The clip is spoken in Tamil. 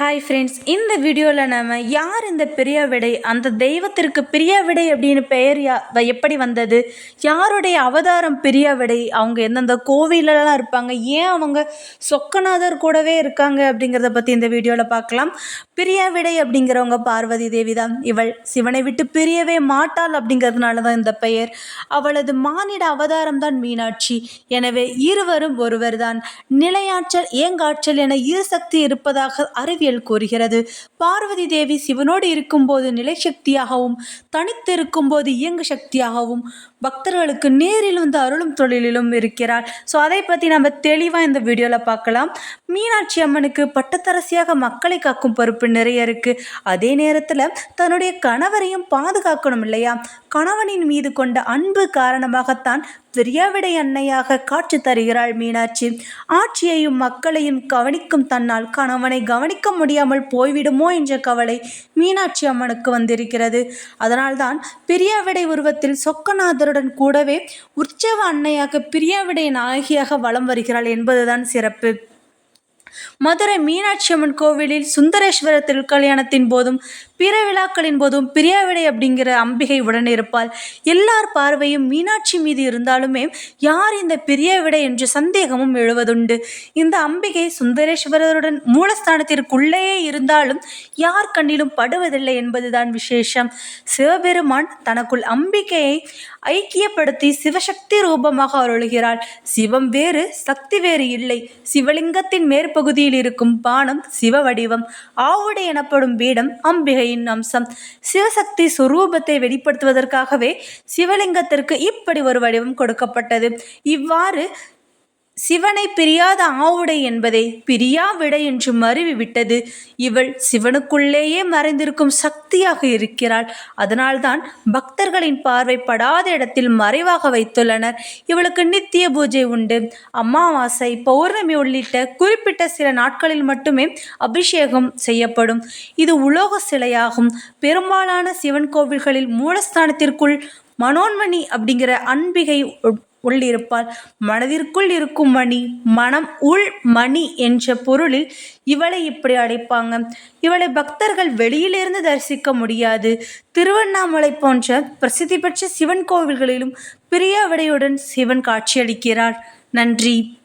ஹாய் ஃப்ரெண்ட்ஸ் இந்த வீடியோவில் நம்ம யார் இந்த பிரியாவிடை அந்த தெய்வத்திற்கு பிரியாவிடை அப்படின்னு பெயர் யா எப்படி வந்தது? யாருடைய அவதாரம் பிரியாவிடை? அவங்க எந்தெந்த கோவிலெல்லாம் இருப்பாங்க? ஏன் அவங்க சொக்கநாதர் கூடவே இருக்காங்க அப்படிங்கிறத பற்றி இந்த வீடியோவில் பார்க்கலாம். பிரியாவிடை அப்படிங்கிறவங்க பார்வதி தேவி தான். இவள் சிவனை விட்டு பிரியவே மாட்டாள் அப்படிங்கிறதுனால தான் இந்த பெயர். அவளது மானிட அவதாரம் தான் மீனாட்சி. எனவே இருவரும் ஒருவர் தான் நிலையாற்றல் ஏங்காற்றல் என இரு சக்தி இருப்பதாக அறிவியல் கூறுகிறது. பார்வதி தேவி சிவனோடு இருக்கும்போது நிலை சக்தியாகவும் தனித்து இருக்கும்போது இயங்கு சக்தியாகவும் பக்தர்களுக்கு நேரில் வந்து அருளும் தொழிலிலும் இருக்கிறார் ஸோ அதை பற்றி நம்ம தெளிவாக இந்த வீடியோவில் பார்க்கலாம். மீனாட்சி அம்மனுக்கு பட்டத்தரசியாக மக்களை காக்கும் பொறுப்பு நிறைய இருக்குது அதே நேரத்தில் தன்னுடைய கணவரையும் பாதுகாக்கணும் இல்லையா? கணவனின் மீது கொண்ட அன்பு காரணமாகத்தான் பிரியாவிடை அன்னையாக காட்சி தருகிறாள் மீனாட்சி. ஆட்சியையும் மக்களையும் கவனிக்கும் தன்னால் கணவனை கவனிக்க முடியாமல் போய்விடுமோ என்ற கவலை மீனாட்சி அம்மனுக்கு வந்திருக்கிறது. அதனால்தான் பிரியாவிடை உருவத்தில் சொக்கநாதருடன் கூடவே உற்சவ அன்னையாக பிரியாவிடை நாயகியாக வலம் வருகிறாள் என்பதுதான் சிறப்பு. மதுரை மீனாட்சி அம்மன் கோவிலில் சுந்தரேஸ்வர திருக்கல்யாணத்தின் போதும் பிற விழாக்களின் போதும் பிரியாவிடை அப்படிங்கிற அம்பிகை உடன் எல்லார் பார்வையும் மீனாட்சி மீது இருந்தாலுமே யார் இந்த பிரியாவிடை என்ற சந்தேகமும் எழுவதுண்டு. இந்த அம்பிகை சுந்தரேஸ்வரருடன் மூலஸ்தானத்திற்குள்ளேயே இருந்தாலும் யார் கண்ணிலும் படுவதில்லை என்பதுதான் விசேஷம். சிவபெருமான் தனக்குள் அம்பிகையை ஐக்கியப்படுத்தி சிவசக்தி ரூபமாக அருள்கிறாள் சிவம் வேறு சக்தி வேறு இல்லை. சிவலிங்கத்தின் மேற்பகுதியில் இருக்கும் பானம் சிவ வடிவம் ஆவுடை எனப்படும் பீடம் அம்பிகையின் அம்சம். சிவசக்தி சுரூபத்தை வெளிப்படுத்துவதற்காகவே சிவலிங்கத்திற்கு இப்படி ஒரு வடிவம் கொடுக்கப்பட்டது. இவ்வாறு சிவனை பிரியாத ஆவுடை என்பதை பிரியாவிட என்று மருவி விட்டது. இவள் சிவனுக்குள்ளேயே மறைந்திருக்கும் சக்தியாக இருக்கிறாள். அதனால்தான் பக்தர்களின் பார்வை படாத இடத்தில் மறைவாக வைத்துள்ளனர். இவளுக்கு நித்திய பூஜை உண்டு. அமாவாசை பௌர்ணமி உள்ளிட்ட குறிப்பிட்ட சில நாட்களில் மட்டுமே அபிஷேகம் செய்யப்படும். இது உலோக சிலையாகும். பெரும்பாலான சிவன் கோவில்களில் மூலஸ்தானத்திற்குள் மனோன்மணி அப்படிங்கிற அன்பிகை உட்- உள்ளிருப்பாள் மனதிற்குள் இருக்கும் மணி மனம் உள் மணி என்ற பொருளில் இவளை இப்படி அடைப்பாங்க இவளை பக்தர்கள் வெளியிலிருந்து தரிசிக்க முடியாது. திருவண்ணாமலை போன்ற பிரசித்தி பெற்ற சிவன் கோவில்களிலும் பிரியாவிடையுடன் சிவன் காட்சியளிக்கிறார். நன்றி.